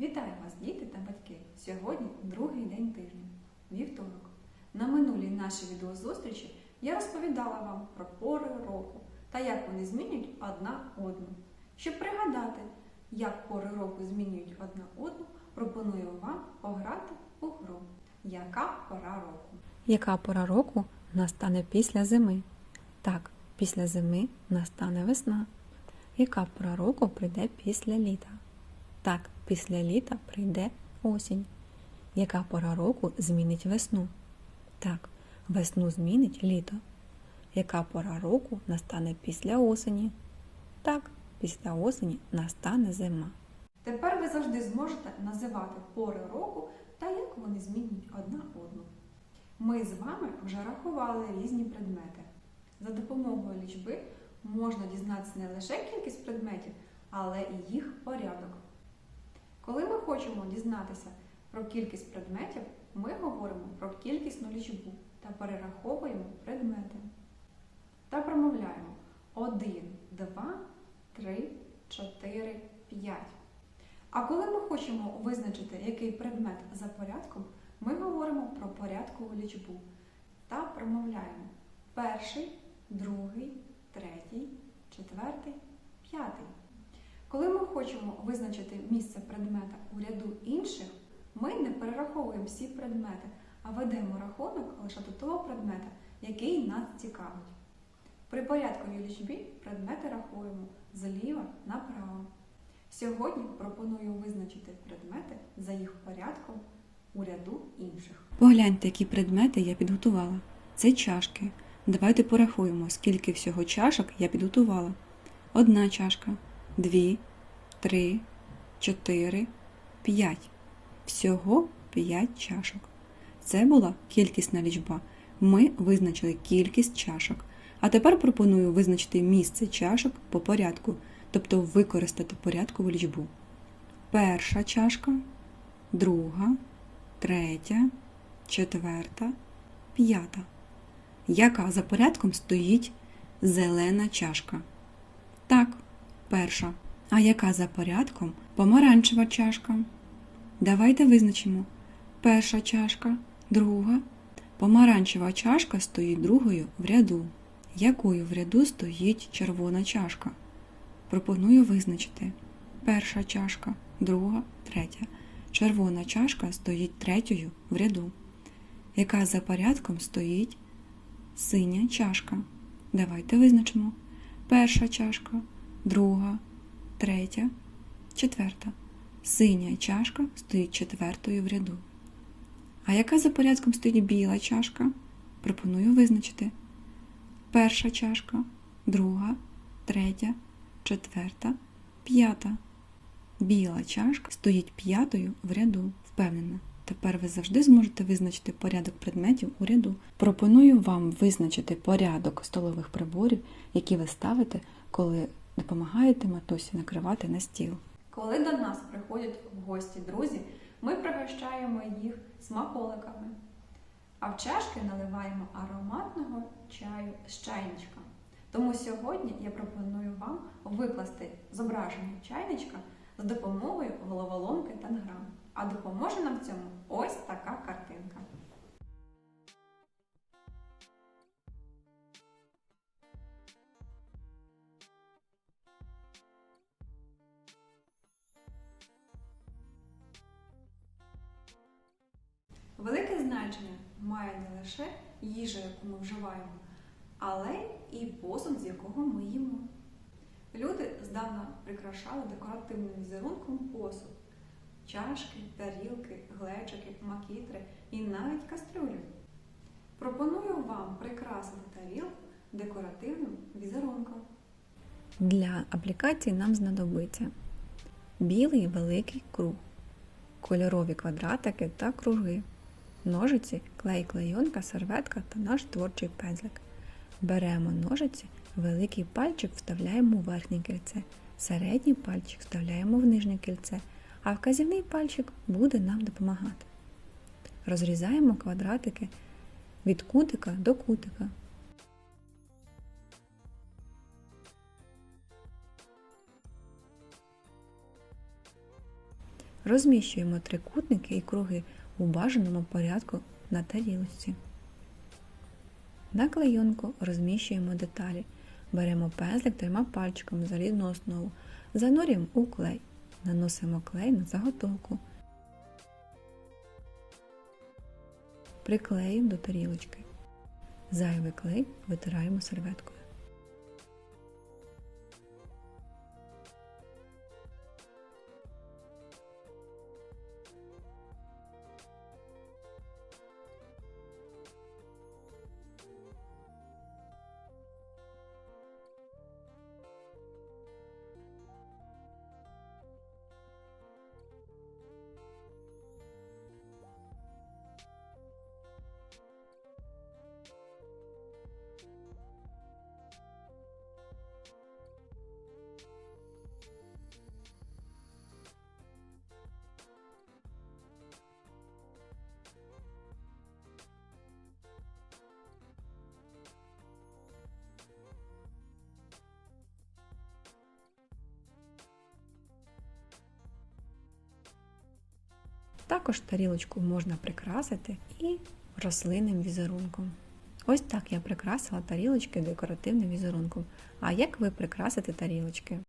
Вітаю вас, діти та батьки! Сьогодні другий день тижня, вівторок. На минулій нашій відеозустрічі я розповідала вам про пори року та як вони змінюють одна одну. Щоб пригадати, як пори року змінюють одна одну, пропоную вам пограти у гру. Яка пора року? Яка пора року настане після зими? Так, після зими настане весна. Яка пора року прийде після літа? Так, після літа прийде осінь. Яка пора року змінить весну? Так, весну змінить літо. Яка пора року настане після осені? Так, після осені настане зима. Тепер ви завжди зможете називати пори року та як вони змінюють одна одну. Ми з вами вже рахували різні предмети. За допомогою лічби можна дізнатися не лише кількість предметів, але і їх порядок. Коли ми хочемо дізнатися про кількість предметів, ми говоримо про кількісну лічбу та перераховуємо предмети. Та промовляємо 1, 2, 3, 4, 5. А коли ми хочемо визначити, який предмет за порядком, ми говоримо про порядкову лічбу та промовляємо перший, другий, третій, четвертий, п'ятий. Коли ми хочемо визначити місце предмета у ряду інших, ми не перераховуємо всі предмети, а ведемо рахунок лише до того предмета, який нас цікавить. При порядковій лічбі предмети рахуємо зліва направо. Сьогодні пропоную визначити предмети за їх порядком у ряду інших. Погляньте, які предмети я підготувала. Це чашки. Давайте порахуємо, скільки всього чашок я підготувала. Одна чашка, дві, три, чотири, п'ять. Всього п'ять чашок. Це була кількісна лічба. Ми визначили кількість чашок. А тепер пропоную визначити місце чашок по порядку, тобто використати порядкову лічбу. Перша чашка, друга, третя, четверта, п'ята. Яка за порядком стоїть зелена чашка? Так, перша. А яка за порядком помаранчева чашка? Давайте визначимо. Перша чашка, друга. Помаранчева чашка стоїть другою в ряду. Якою в ряду стоїть червона чашка? Пропоную визначити. Перша чашка, друга, третя. Червона чашка стоїть третьою в ряду. Яка за порядком стоїть синя чашка? Давайте визначимо. Перша чашка, друга, третя, четверта. Синя чашка стоїть четвертою в ряду. А яка за порядком стоїть біла чашка? Пропоную визначити. Перша чашка, друга, третя, четверта, п'ята. Біла чашка стоїть п'ятою в ряду, впевнена. Тепер ви завжди зможете визначити порядок предметів у ряду. Пропоную вам визначити порядок столових приборів, які ви ставите, коли допомагаєте матусі накривати на стіл. Коли до нас приходять в гості друзі, ми пригощаємо їх смаколиками. А в чашки наливаємо ароматного чаю з чайничка. Тому сьогодні я пропоную вам викласти зображення чайничка з допомогою головоломки Танграм. А допоможе нам в цьому ось така Велике значення має не лише їжа, яку ми вживаємо, але і посуд, з якого ми їмо. Люди здавна прикрашали декоративним візерунком посуд, чашки, тарілки, глечики, макітри і навіть кастрюлі. Пропоную вам прикрасити тарілку декоративним візерунком. Для аплікації нам знадобиться білий великий круг, кольорові квадратики та круги, ножиці, клей, клейонка, серветка та наш творчий пензлик. Беремо ножиці, великий пальчик вставляємо у верхнє кільце, середній пальчик вставляємо в нижнє кільце, а вказівний пальчик буде нам допомагати. Розрізаємо квадратики від кутика до кутика. Розміщуємо трикутники і круги у бажаному порядку на тарілочці. На клейонку розміщуємо деталі. Беремо пензлик трьома пальчиками залізну основу, занурюємо у клей, наносимо клей на заготовку. Приклеїмо до тарілочки. Зайвий клей витираємо серветкою. Також тарілочку можна прикрасити і рослинним візерунком. Ось так я прикрасила тарілочки декоративним візерунком. А як ви прикрасите тарілочки?